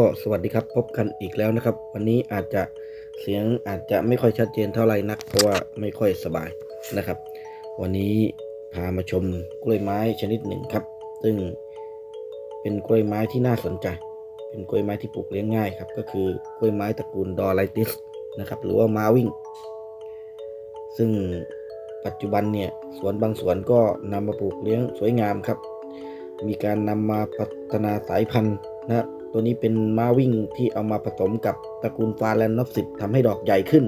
ก็สวัสดีครับพบกันอีกแล้วนะครับ วันนี้อาจจะเสียงอาจจะไม่ค่อยชัดเจนเท่าไหร่นัก เพราะว่าไม่ค่อยสบายนะครับ วันนี้พามาชมกล้วยไม้ชนิดหนึ่งครับ ซึ่งเป็นกล้วยไม้ที่น่าสนใจ เป็นกล้วยไม้ที่ปลูกเลี้ยงง่ายครับ ก็คือกล้วยไม้ตระกูลดอไลติสนะครับ หรือว่ามาวิ่ง ซึ่งปัจจุบันเนี่ยสวนบางสวนก็นำมาปลูกเลี้ยงสวยงามครับ มีการนำมาพัฒนาสายพันธุ์นะ ตัวนี้เป็นม้าวิ่งที่เอามาผสมกับตระกูลฟาแลนนอฟสิบทำให้ดอกใหญ่ขึ้น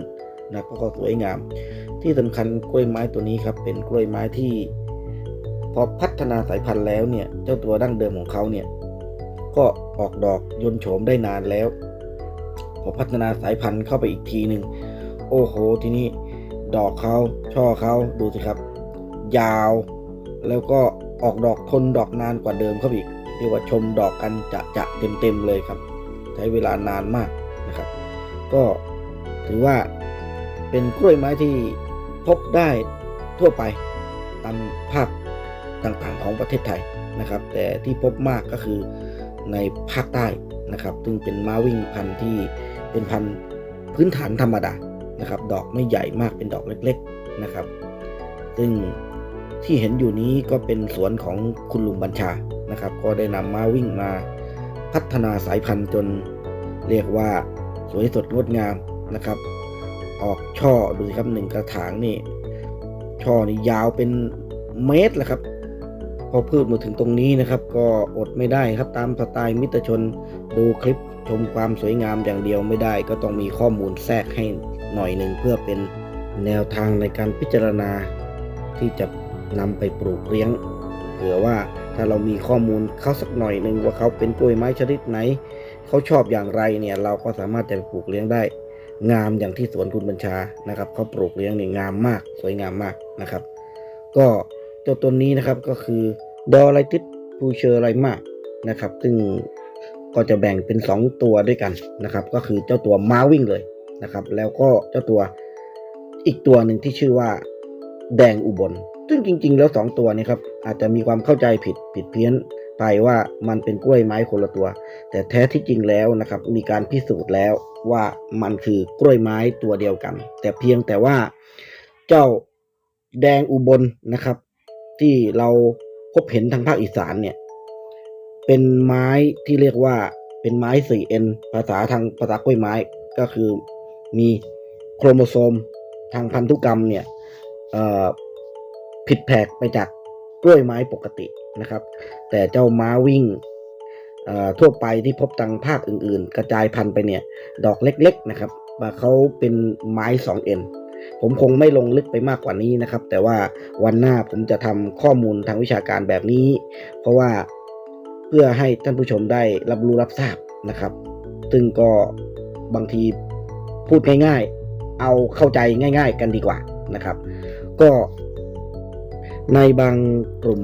นะก็สวยงาม ที่สำคัญกล้วยไม้ตัวนี้ครับเป็นกล้วยไม้ที่ พอพัฒนาสายพันธุ์แล้วเนี่ยเจ้าตัวดั้งเดิมของเขาเนี่ยก็ออกดอกยนโฉมได้นานแล้ว พอพัฒนาสายพันธุ์เข้าไปอีกทีหนึ่งโอ้โหทีนี้ดอกเขาช่อเขาดูสิครับ ยาว แล้วก็ออกดอกทนดอกนานกว่าเดิมเขาอีก เรียกว่าชมดอกกันจะจะเต็มเต็มๆเลยครับ ใช้เวลานานมากนะครับ ก็ถือว่าเป็นกล้วยไม้ที่พบได้ทั่วไปตามภาคต่างๆของประเทศไทยนะครับ แต่ที่พบมากก็คือในภาคใต้นะครับ ซึ่งเป็นม้าวิ่งพันธุ์ที่เป็นพันธุ์พื้นฐานธรรมดานะครับ ดอกไม่ใหญ่มากเป็นดอกเล็กๆนะครับ ซึ่งที่เห็นอยู่นี้ก็เป็นสวนของคุณลุงบัญชา นะครับ ก็ได้นำม้าวิ่งมาพัฒนาสายพันธุ์จนเรียกว่าสวยสดงดงามนะครับ ออกช่อดูสิครับหนึ่งกระถางนี่ช่อนี่ยาวเป็นเมตรแหละครับ พอพืชมาถึงตรงนี้นะครับ ก็อดไม่ได้ครับตามสไตล์มิตรชนดูคลิปชมความสวยงามอย่างเดียวไม่ได้ ก็ต้องมีข้อมูลแทรกให้หน่อยหนึ่งเพื่อเป็นแนวทางในการพิจารณาที่จะนำไปปลูกเลี้ยงเผื่อว่า ถ้าเรามีข้อมูลเขาสักหน่อยหนึ่งว่าเขาเป็นกล้วยไม้ชนิดไหน เขาชอบอย่างไรเนี่ยเราก็สามารถจะปลูกเลี้ยงได้ งามอย่างที่สวนคุณบัญชานะครับเขาปลูกเลี้ยงเนี่ยงามมาก สวยงามมากนะครับ ก็เจ้าต้นนี้นะครับก็คือดอไลติสพูเชอร์ไรมานะครับ ซึ่งก็จะแบ่งเป็น 2 ตัวด้วยกันนะครับ ก็คือเจ้าตัวมาวิ่งเลยนะครับ แล้วก็เจ้าตัวอีกตัวหนึ่งที่ชื่อว่าแดงอุบล ซึ่งจริง ๆ แล้ว 2 ตัวนี้ครับอาจจะมีความเข้าใจผิดผิดเพี้ยนไปว่ามันเป็นกล้วยไม้คนละตัว แต่แท้ที่จริงแล้วนะครับ มีการพิสูจน์แล้วว่ามันคือกล้วยไม้ตัวเดียวกัน แต่เพียงแต่ว่าเจ้าแดงอุบลนะครับ ที่เราพบเห็นทางภาคอีสานเนี่ย เป็นไม้ที่เรียกว่าเป็นไม้ 4N ภาษาทางภาษากล้วยไม้ก็คือมีโครโมโซมทางพันธุกรรมเนี่ยเอ่อ ผิดแผกไปจากกล้วยไม้ปกตินะครับ แต่เจ้าม้าวิ่งทั่วไปที่พบทางภาคอื่น ๆ กระจายพันธุ์ไปเนี่ย ดอกเล็ก ๆ นะครับว่าเขาเป็นไม้ 2N ผมคงไม่ลงลึกไปมากกว่านี้นะครับ แต่ว่าวันหน้าผมจะทำข้อมูลทางวิชาการแบบนี้ เพราะว่าเพื่อให้ท่านผู้ชมได้รับรู้รับทราบนะครับ ซึ่งก็บางทีพูดง่าย ๆ เอาเข้าใจง่าย ๆ กันดีกว่านะครับ ก็ ในบางกลุ่ม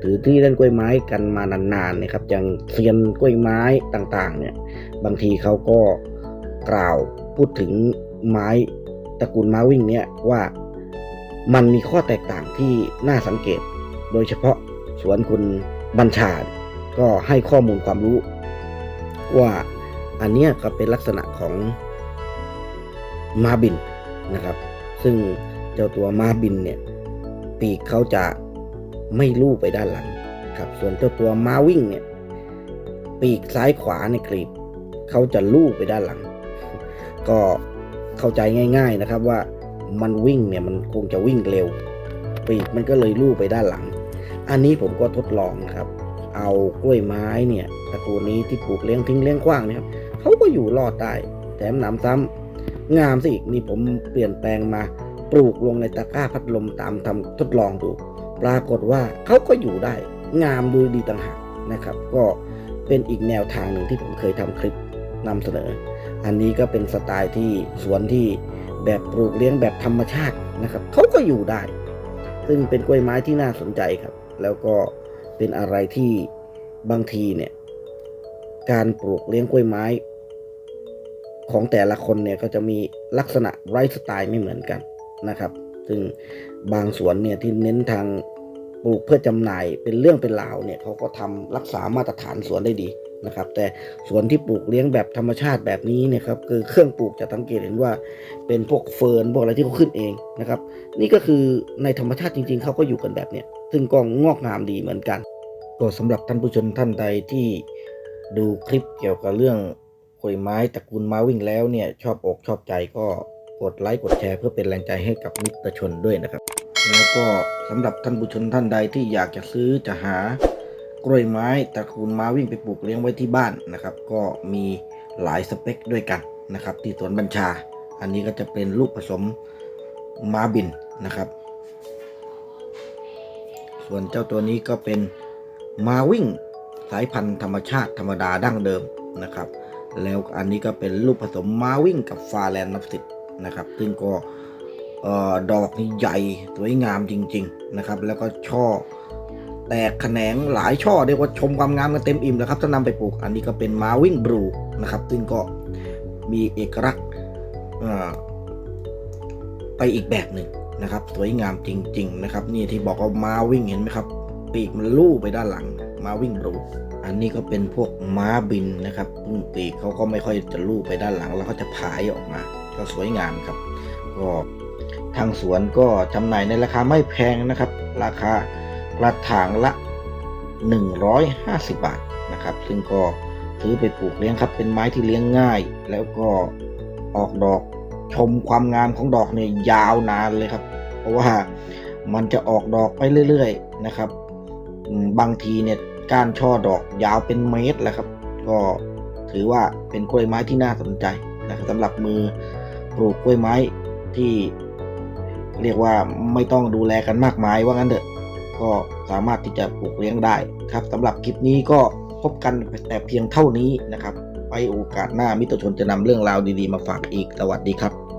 หรือที่เล่นกล้วยไม้กันมานานๆนี่ยครับอย่างเซียนกล้วยไม้ต่างๆเนี่ยบางทีเขาก็กล่าวพูดถึงไม้ตระกูลม้าวิ่งเนี่ยว่ามันมีข้อแตกต่างที่น่าสังเกต โดยเฉพาะสวนคุณบัญชา ก็ให้ข้อมูลความรู้ ว่าอันเนี้ยก็เป็นลักษณะของม้าบินนะครับ ซึ่งเจ้าตัวม้าบินเนี่ย ปีกเขาจะไม่ลู่ไปด้านหลังครับ ส่วนเจ้าตัวมาวิ่งเนี่ย ปีกซ้ายขวาในกลีบเขาจะลู่ไปด้านหลัง ก็เข้าใจง่าย ๆนะครับว่ามันวิ่งเนี่ยมันคงจะวิ่งเร็ว ปีกมันก็เลยลู่ไปด้านหลัง อันนี้ผมก็ทดลองครับ เอากล้วยไม้เนี่ยตระกูลนี้ที่ปลูกเลี้ยงทิ้งเลี้ยงกว้างเนะครับเขาก็อยู่รอดได้แถมหนำซ้ำงามสิอีกนี่ผมเปลี่ยนแปลงมา ปลูกลงในตะกร้าพัดลมตามทำทดลองดู ปรากฏว่าเขาก็อยู่ได้ งามดูดีต่างหากนะครับ ก็เป็นอีกแนวทางหนึ่งที่ผมเคยทำคลิปนำเสนอ อันนี้ก็เป็นสไตล์ที่สวนที่แบบปลูกเลี้ยงแบบธรรมชาตินะครับเขาก็อยู่ได้ ซึ่งเป็นกล้วยไม้ที่น่าสนใจครับ แล้วก็เป็นอะไรที่บางทีเนี่ยการปลูกเลี้ยงกล้วยไม้ ของแต่ละคนเนี่ยก็จะมีลักษณะไลฟ์สไตล์ไม่เหมือนกัน นะครับ ซึ่งบางสวนเนี่ยที่เน้นทางปลูกเพื่อจำหน่ายเป็นเรื่องเป็นราวเนี่ยเขาก็ทำรักษามาตรฐานสวนได้ดีนะครับ แต่สวนที่ปลูกเลี้ยงแบบธรรมชาติแบบนี้เนี่ยครับคือเครื่องปลูกจะสังเกตเห็นว่าเป็นพวกเฟิร์นพวกอะไรที่เขาขึ้นเองนะครับ นี่ก็คือในธรรมชาติจริง ๆเขาก็อยู่กันแบบเนี้ยซึ่งก็งอกงามดีเหมือนกัน ก็สำหรับท่านผู้ชมท่านใดที่ดูคลิปเกี่ยวกับเรื่องกล้วยไม้ตระกูลมาวิ่งแล้วเนี่ยชอบอกชอบใจก็ กดไลค์กดแชร์เพื่อเป็นแรงใจให้กับมิตรชนด้วยนะครับ แล้วก็สำหรับท่านผู้ชมท่านใดที่อยากจะซื้อจะหากล้วยไม้ตระกูลมาวิ่งไปปลูกเลี้ยงไว้ที่บ้านนะครับ ก็มีหลายสเปคด้วยกันนะครับ ที่สวนบัญชา อันนี้ก็จะเป็นลูกผสมมาบินนะครับ ส่วนเจ้าตัวนี้ก็เป็นมาวิ่งสายพันธุ์ธรรมชาติธรรมดาดั้งเดิมนะครับ แล้วอันนี้ก็เป็นลูกผสมมาวิ่งกับฟาแลนด์นับสิบ นะครับ ซึ่งก็ดอกนี่ใหญ่สวยงามจริง ๆนะครับ แล้วก็ช่อแตกแขนงหลายช่อเรียกว่าชมความงามกันเต็มอิ่มแล้วครับถ้านำไปปลูกอันนี้ก็เป็นมาวิ่งบลูนะครับ ซึ่งก็มีเอกลักษณ์ไปอีกแบบหนึ่งนะครับ สวยงามจริง ๆ นะครับ นี่ที่บอกว่ามาวิ่งเห็นไหมครับ ปีกมันลู่ไปด้านหลังมาวิ่งบลูอันนี้ก็เป็นพวกม้าบินนะครับปีกเขาก็ไม่ค่อยจะลู่ไปด้านหลัง แล้วก็จะผายออกมา ก็สวยงามครับ ก็ทางสวนก็จำหน่ายในราคาไม่แพงนะครับ ราคากระถางละ 150 บาทนะครับ ซึ่งก็ซื้อไปปลูกเลี้ยงครับ เป็นไม้ที่เลี้ยงง่าย แล้วก็ออกดอกชมความงามของดอกเนี่ยยาวนานเลยครับ เพราะว่ามันจะออกดอกไปเรื่อย ๆ นะครับ บางทีเนี่ยก้านช่อดอกยาวเป็นเมตรแหละครับ ก็ถือว่าเป็นกล้วยไม้ที่น่าสนใจนะครับสำหรับมือ ปลูกกล้วยไม้ที่เรียกว่าไม่ต้องดูแลกันมากมายว่างั้นเถอะก็สามารถที่จะปลูกเลี้ยงได้ครับสำหรับคลิปนี้ก็พบกันแต่เพียงเท่านี้นะครับไว้โอกาสหน้ามิตรชนจะนำเรื่องราวดีๆมาฝากอีกสวัสดีครับ